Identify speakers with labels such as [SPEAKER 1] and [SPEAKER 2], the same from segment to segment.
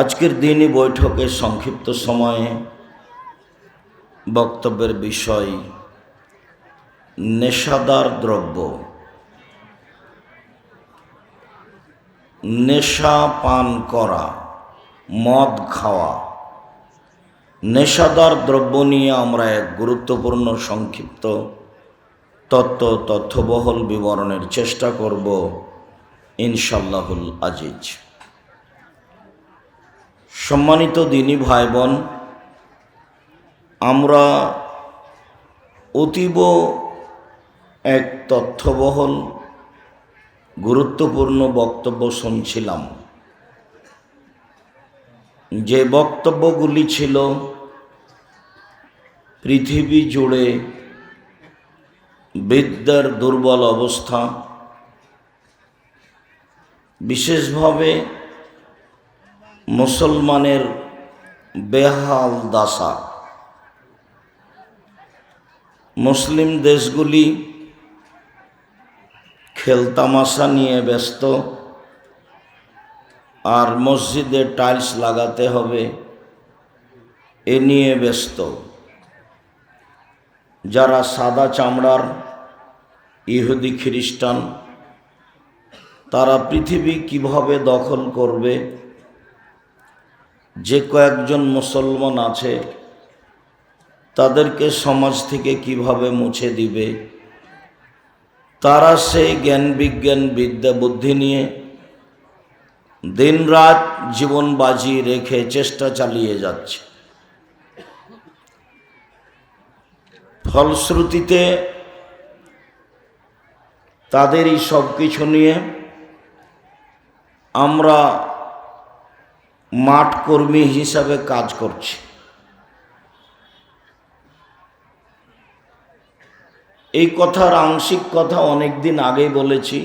[SPEAKER 1] আজকের দিনই বৈঠকে সংক্ষিপ্ত সময়ে বক্তব্যের বিষয়, নেশাদার দ্রব্য। নেশা পান করা, মদ খাওয়া। নেশাদার দ্রব্য নিয়ে আমরা এক গুরুত্বপূর্ণ সংক্ষিপ্ত তত্ত্ব তথ্যবহল বিবরণের চেষ্টা করব ইনশাল্লাহুল আজিজ। সম্মানিত দিনী ভাই বোন আমরা অতীব এক তথ্যবহল গুরুত্বপূর্ণ বক্তব্য শুনছিলাম। যে বক্তব্যগুলি ছিল পৃথিবী জুড়ে বিদ্যার দুর্বল অবস্থা, বিশেষভাবে মুসলমানের বেহাল দাসা মুসলিম দেশগুলি খেলতামাশা নিয়ে ব্যস্ত। আর মসজিদে টাইলস লাগাতে হবে, এ নিয়ে ব্যস্ত। যারা সাদা চামড়ার ইহুদি খ্রিস্টান, তারা পৃথিবী কীভাবে দখল করবে যে কয়েকজন মুসলমান আছে, তাদেরকে সমাজ থেকে কীভাবে মুছে দিবে? তারা সেই জ্ঞান বিজ্ঞান বিদ্যা বুদ্ধি নিয়ে দিনরাত জীবন বাজি রেখে চেষ্টা চালিয়ে যাচ্ছে। ফলশ্রুতিতে তাদেরই সব কিছু নিয়ে আমরা মাঠ কর্মী হিসাবে কাজ করছি। এই কথার আংশিক কথা অনেক দিন আগেই বলেছি।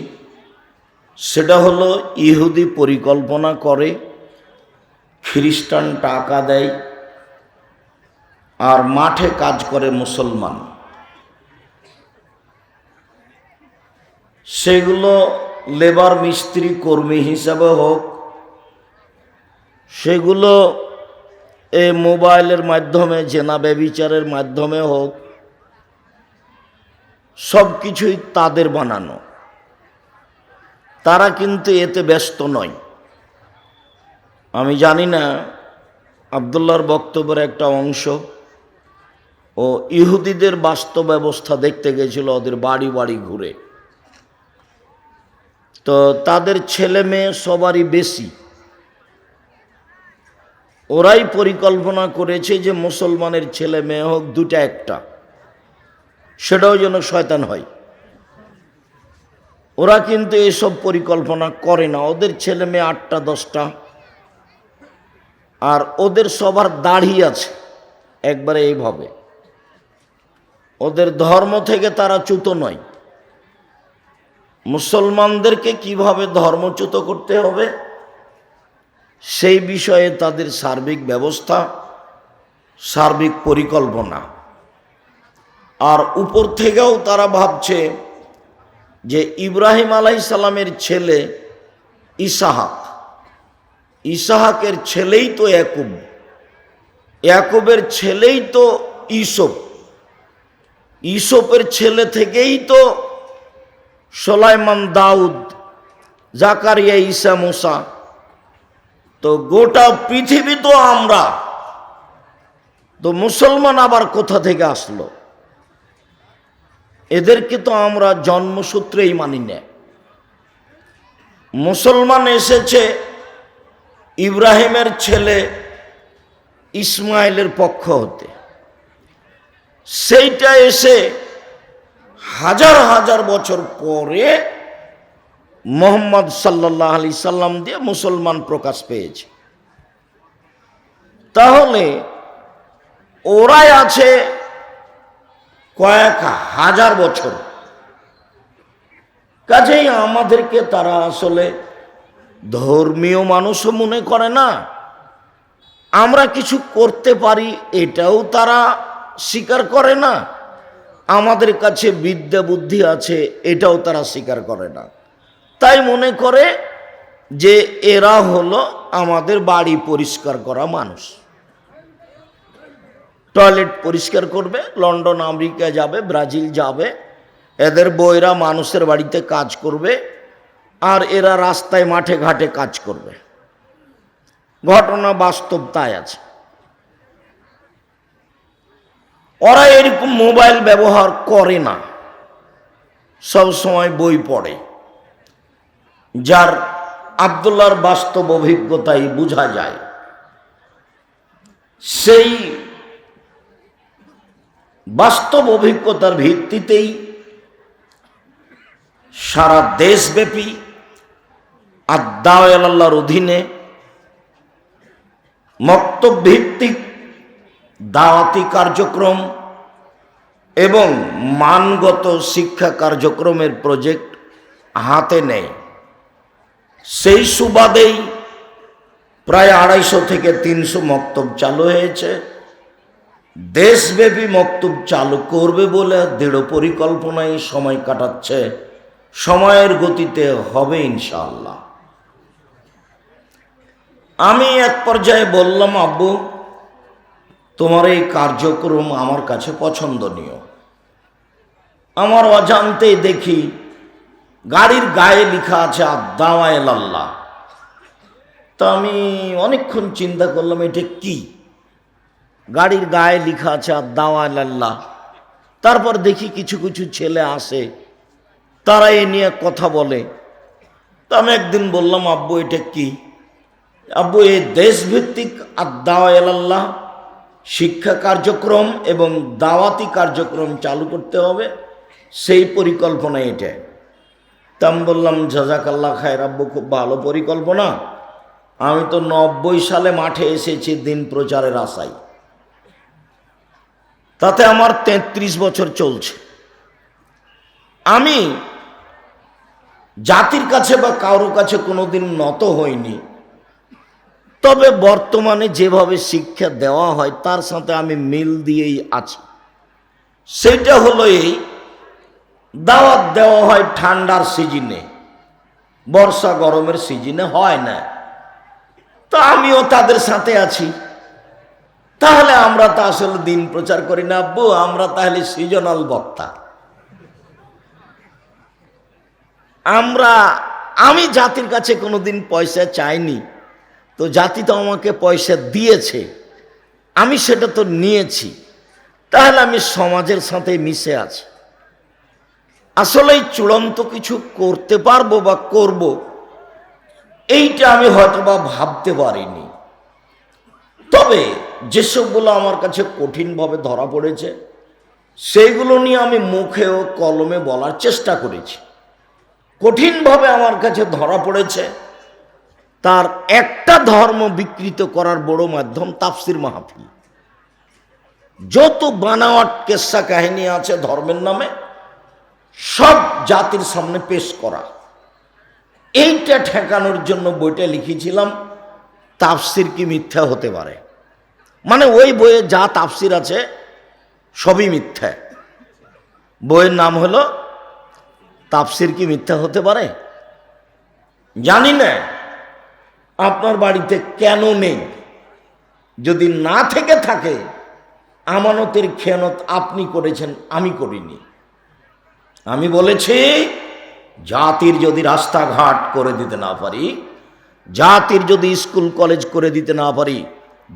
[SPEAKER 1] সেটা হলো, ইহুদি পরিকল্পনা করে, খ্রিস্টান টাকা দেয়, আর মাঠে কাজ করে মুসলমান। সেগুলো লেবার মিস্ত্রি কর্মী হিসাবে হোক সেগুলো এ মোবাইলের মাধ্যমে, জেনা ব্যবিচারের মাধ্যমে হোক, সব কিছুই তাদের বানানো। তারা কিন্তু এতে ব্যস্ত নয়। আমি জানি না আবদুল্লার বক্তব্যের একটা অংশ, ও ইহুদিদের বাস্তব ব্যবস্থা দেখতে গেছিল ওদের বাড়ি বাড়ি ঘুরে। তো তাদের ছেলে মেয়ে সবারই বেশি। ওরাই পরিকল্পনা করেছে যে মুসলমানের ছেলে মেয়ে হোক দুটা একটা। সেটাও যেন শয়তান হয়। ওরা কিন্তু এসব পরিকল্পনা করে না। ওদের ছেলে মেয়ে আটটা, দশটা। আর ওদের সবার দাড়ি আছে, একবারে এইভাবে। ওদের ধর্ম থেকে তারা চ্যুত নয়। মুসলমানদেরকে কীভাবে ধর্মচ্যুত করতে হবে? সেই বিষয়ে তাদের সার্বিক ব্যবস্থা, সার্বিক পরিকল্পনা। আর উপর থেকেও তারা ভাবছে যে ইব্রাহিম আলাই সালামের ছেলে ইসাহাক। ইসাহাকের ছেলেই তো ইয়াকুব। ইয়াকুবের ছেলেই তো ইসব ইসপের ছেলে থেকেই তো সোলাইমান দাউদ, জাকারিয়া, ঈসা, মুসা তো গোটা পৃথিবী তো আমরা। তো মুসলমান আবার কোথা থেকে আসলো? এদেরকে তো আমরা জন্মসূত্রেই মানি না। মুসলমান এসেছে ইব্রাহিমের ছেলে ইসমাইলের পক্ষ হতে। সেইটা এসে হাজার হাজার বছর পরে মোহাম্মদ সাল্লাহ আলি সাল্লাম দিয়ে মুসলমান প্রকাশ পেয়েছে। তাহলে ওরাই আছে কয়েক হাজার বছর। কাজেই আমাদেরকে তারা আসলে ধর্মীয় মানুষও মনে করে না। আমরা কিছু করতে পারি এটাও তারা স্বীকার করে না। আমাদের কাছে বিদ্যা বুদ্ধি আছে, এটাও তারা স্বীকার করে না। তাই মনে করে যে এরা হলো আমাদের বাড়ি পরিষ্কার করা মানুষ। টয়লেট পরিষ্কার করবে, লন্ডন, আমেরিকা যাবে, ব্রাজিল যাবে, এদের বইরা মানুষের বাড়িতে কাজ করবে, আর এরা রাস্তায় মাঠে ঘাটে কাজ করবে। ঘটনা বাস্তব তাই আছে। ওরা এরকম মোবাইল ব্যবহার করে না। সব সময় বই পড়ে। যার আবদুল্লাহর বাস্তব অভিজ্ঞতাই বোঝা যায়। সেই বাস্তব অভিজ্ঞতার ভিত্তিতেই সারা দেশব্যাপী আদাওয়াল্লাহর অধীনে মক্তব ভিত্তিক দাওয়াতি কার্যক্রম এবং মানগত শিক্ষা কার্যক্রমের প্রজেক্ট হাতে নেয়। সেই সুবাদেই প্রায় আড়াইশো থেকে তিনশো মক্তব চালু হয়েছে। দেশব্যাপী মক্তব চালু করবে বলে দৃঢ় পরিকল্পনায় সময় কাটাচ্ছে। সময়ের গতিতে হবে ইনশাআল্লাহ। আমি এক পর্যায়ে বললাম, আব্বু, তোমার এই কার্যক্রম আমার কাছে পছন্দনীয়। আমার অজান্তেই দেখি গাড়ির গায়ে লেখা আছে আদাওয়াল আল্লাহ তা আমি অনেকক্ষণ চিন্তা করলাম, এটা কি? গাড়ির গায়ে লেখা আছে আদাওয়াল আল্লাহ তারপর দেখি কিছু কিছু ছেলে আসে তারা এ নিয়ে কথা বলে। তো আমি একদিন বললাম, আব্বু, এটা কি? আব্বু, এ দেশভিত্তিক আদাওয়াল আল্লাহ শিক্ষা কার্যক্রম এবং দাওয়াতি কার্যক্রম চালু করতে হবে। সেই পরিকল্পনা এটা। তা আমি বললাম জাজাকাল্লা খায়ের আব্বু, খুব ভালো পরিকল্পনা। আমি তো নব্বই সালে মাঠে এসেছি দিন প্রচারের আশায়। তাতে আমার তেত্রিশ বছর চলছে। আমি জাতির কাছে বা কারও কাছে কোনোদিন নত হইনি। তবে বর্তমানে যেভাবে শিক্ষা দেওয়া হয়, তার সাথে আমি মিল দিয়েই আছি। সেটা হলো এই দাওয়াত দেওয়া হয় ঠান্ডার সিজনে। বর্ষা গরমের সিজনে হয় না। তো আমিও তাদের সাথে আছি। তাহলে আমরা তো আসলে দিন প্রচার করি না, আব্বু, আমরা তাহলে সিজনাল বক্তা। আমরা, আমি জাতির কাছে কোনোদিন পয়সা চাইনি, তো জাতি তো আমাকে পয়সা দিয়েছে, আমি সেটা তো নিয়েছি। তাহলে আমি সমাজের সাথে মিশে আছি। আসলে চূড়ান্ত কিছু করতে পারব বা করব, এইটা আমি হয়তো বা ভাবতে পারিনি। তবে যেসবগুলো আমার কাছে কঠিনভাবে ধরা পড়েছে, সেইগুলো নিয়ে আমি মুখে ও কলমে বলার চেষ্টা করেছি। কঠিনভাবে আমার কাছে ধরা পড়েছে, তার একটা ধর্ম বিকৃত করার বড় মাধ্যম তাফসির মাহফিল। যত বানাওয়াট কেসা কাহিনী আছে ধর্মের নামে সব জাতির সামনে পেশ করা। এইটা ঠেকানোর জন্য বইটা লিখেছিলাম, তাফসির কি মিথ্যা হতে পারে? মানে ওই বইয়ে যা তাফসির আছে, সবই মিথ্যা। বইয়ের নাম হলো, তাফসির কি মিথ্যা হতে পারে? জানি না। আপনার বাড়িতে কেন নেই? যদি না থেকে থাকে, আমানতের খেয়ানত আপনি করেছেন, আমি করিনি। আমি বলেছি, জাতির যদি রাস্তাঘাট করে দিতে না পারি, জাতির যদি স্কুল, কলেজ করে দিতে না পারি,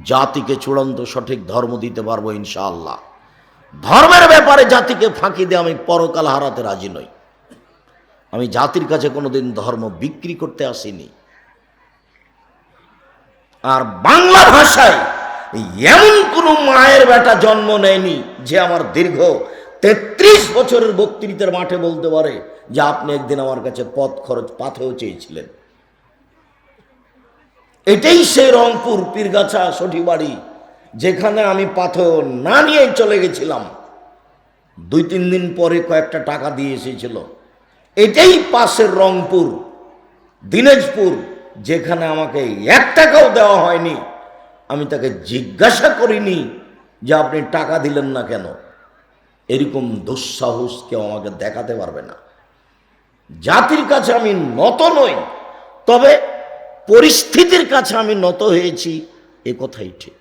[SPEAKER 1] জাতিকে চূড়ান্ত সঠিক ধর্ম দিতে পারব ইনশাআল্লাহ। ধর্মের ব্যাপারে জাতিকে ফাঁকি দিয়ে আমি পরকাল হারাতে রাজি নই। আমি জাতির কাছে কোনোদিন ধর্ম বিক্রি করতে আসিনি। আর বাংলা ভাষায় এমন কোনো মায়ের বেটা জন্ম নেয়নি যে আমার দীর্ঘ তেত্রিশ বছরের বক্তৃতার মাঠে বলতে পারে যে আপনি একদিন আমার কাছে পথ খরচ পাথেও চেয়েছিলেন। এটাই সেই রংপুর, পীরগাছা, সঠিবাড়ি, যেখানে আমি পাথর না নিয়েই চলে গেছিলাম। দুই তিন দিন পরে কয়েকটা টাকা দিয়ে এসেছিল। এটাই পাশের রংপুর, দিনাজপুর, যেখানে আমাকে এক টাকাও দেওয়া হয়নি। আমি তাকে জিজ্ঞাসা করিনি যে আপনি টাকা দিলেন না কেন। এরকম দুঃসাহস কেউ আমাকে দেখাতে পারবে না। জাতির কাছে আমি নত নই, তবে পরিস্থিতির কাছে আমি নত হয়েছি, এ কথাই ঠিক।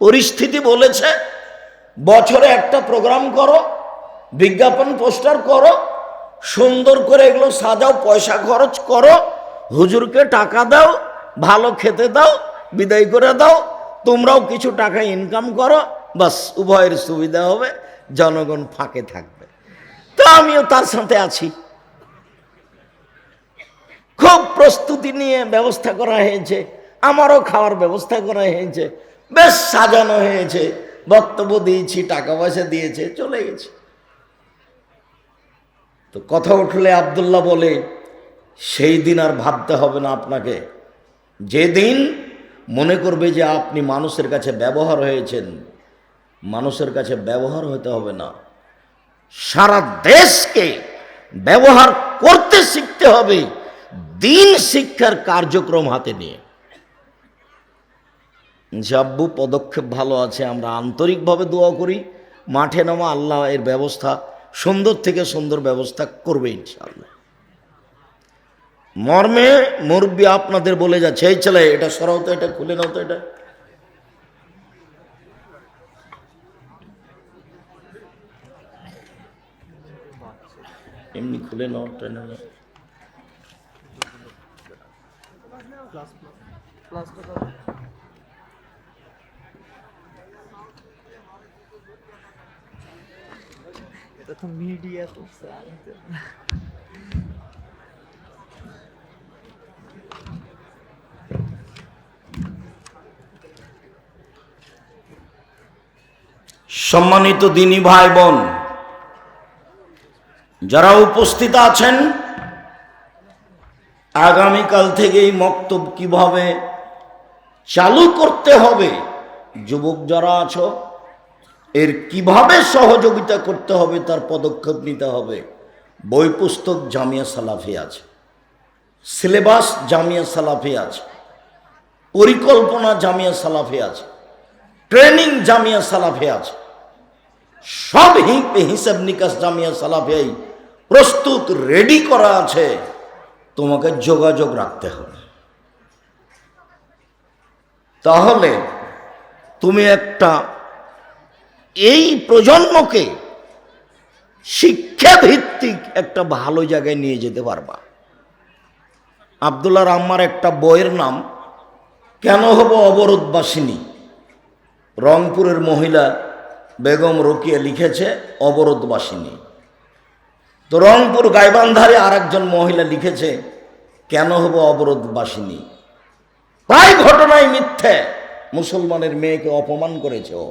[SPEAKER 1] পরিস্থিতি বলেছে, বছরে একটা প্রোগ্রাম করো, বিজ্ঞাপন পোস্টার করো, সুন্দর করে এগুলো সাজাও, পয়সা খরচ করো, হুজুরকে টাকা দাও, ভালো খেতে দাও, বিদায় করে দাও, তোমরাও কিছু টাকা ইনকাম করো বাস উভয়ের সুবিধা হবে, জনগণ ফাঁকে থাকবে। তো আমিও তার সাথে আছি। খুব প্রস্তুতি নিয়ে ব্যবস্থা করা হয়েছে, আমারও খাওয়ার ব্যবস্থা করা হয়েছে, বেশ সাজানো হয়েছে, বক্তব্য দিয়েছি, টাকা পয়সা দিয়েছে, চলে গেছে। তো কথা উঠলে আবদুল্লাহ বলে, সেই দিন আর ভাবতে হবে না আপনাকে। যেদিন মনে করবে যে আপনি মানুষের কাছে ব্যবহার হয়েছেন মানুষের কাছে ব্যবহার হতে হবে না। সারা দেশকে ব্যবহার করতে শিখতে হবে, দিন শিক্ষার কার্যক্রম হাতে নিয়ে। জাব্বু পদক্ষেপ ভালো আছে, আমরা আন্তরিকভাবে দোয়া করি। মাঠে নামা আল্লাহ এর ব্যবস্থা, সুন্দর থেকে সুন্দর ব্যবস্থা করবে ইনশাআল্লাহ। মর্মে মুরব্বী আপনাদের বলে যাচ্ছে, এই ছেলে, এটা সরাও তো, এটা খুলে নাও তো, এটা। এমনি খুলে নাও টেনে নাও।
[SPEAKER 2] এটা তো মিডিয়া তো
[SPEAKER 1] সম্মানিত দিনী ভাই বোন যারা উপস্থিত আছেন, আগামীকাল থেকে এই মক্তব কীভাবে চালু করতে হবে, যুবক যারা আছো, এর কীভাবে সহযোগিতা করতে হবে, তার পদক্ষেপ নিতে হবে। বই পুস্তক জামিয়া সালাফি আছে, সিলেবাস জামিয়া সালাফি আছে, পরিকল্পনা জামিয়া সালাফি আছে, ট্রেনিং জামিয়া সালাফে আছে, সব হিসাব নিকাশ জামিয়া সালাফিয়াই প্রস্তুত রেডি করা আছে, তোমাকে যোগাযোগ রাখতে হবে। তাহলে তুমি একটা, এই প্রজন্মকে শিক্ষা ভিত্তিক একটা ভালো জায়গায় নিয়ে যেতে পারবা। আবদুল্লাহ রাম্মার একটা বইয়ের নাম, কেন হব অবরোধবাসিনী? রংপুরের মহিলা বেগম রোকিয়া লিখেছে, অবরোধবাসিনী। তো রংপুর গাইবান্ধারে আর একজন মহিলা লিখেছে, কেন হব অবরোধবাসিনী? প্রায় ঘটনায় মিথ্যে। মুসলমানের মেয়েকে অপমান করেছে ও।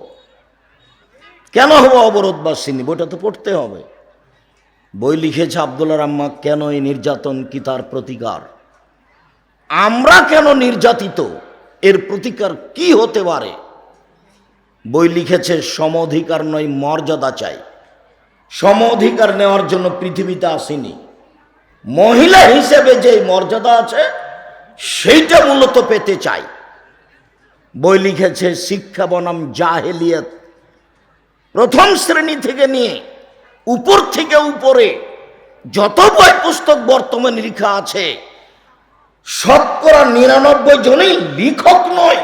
[SPEAKER 1] কেন হব অবরোধবাসিনী? বইটা তো পড়তে হবে। বই লিখেছে আবদুল্লাহ রাম্মা কেন এই নির্যাতন কি তার প্রতিকার? আমরা কেন নির্যাতিত? এর প্রতিকার কি হতে পারে? বই লিখেছে সম অধিকার নয়, মর্যাদা চাই। সম অধিকার নেওয়ার জন্য পৃথিবীতে আসেনি। মহিলা হিসেবে যে মর্যাদা আছে, সেইটা মূলত পেতে চাই। বই লিখেছে, শিক্ষা বনাম জাহেলিয়ত। প্রথম শ্রেণি থেকে নিয়ে উপর থেকে উপরে যত বই পুস্তক বর্তমানে লেখা আছে, শতকরা নিরানব্বই জনই লিখক নয়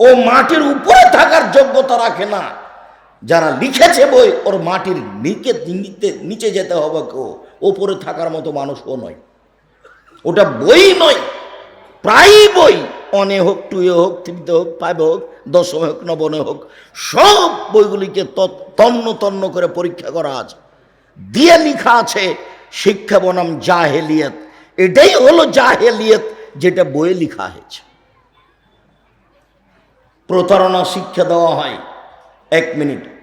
[SPEAKER 1] ও মাটির উপরে থাকার যোগ্যতা রাখে না। যারা লিখেছে বই, ওর মাটির নিচে নিচে নিচে যেতে হবে কেউ। ওপরে থাকার মতো মানুষও নয়। ওটা বই নয়, প্রায় বই। অনে হোক, টুয়ে হোক থ্রিতে হোক ফাইভে হোক, দশমে হোক নবনে হোক, সব বইগুলিকে তন্ন তন্ন করে পরীক্ষা করা আছে। দিয়ে লেখা আছে, শিক্ষা বনাম জাহেলিয়ত। এটাই হলো জাহেলিয়ত, যেটা বইয়ে লিখা হয়েছে। প্রতারণা শিক্ষা দেওয়া হয়। এক মিনিট।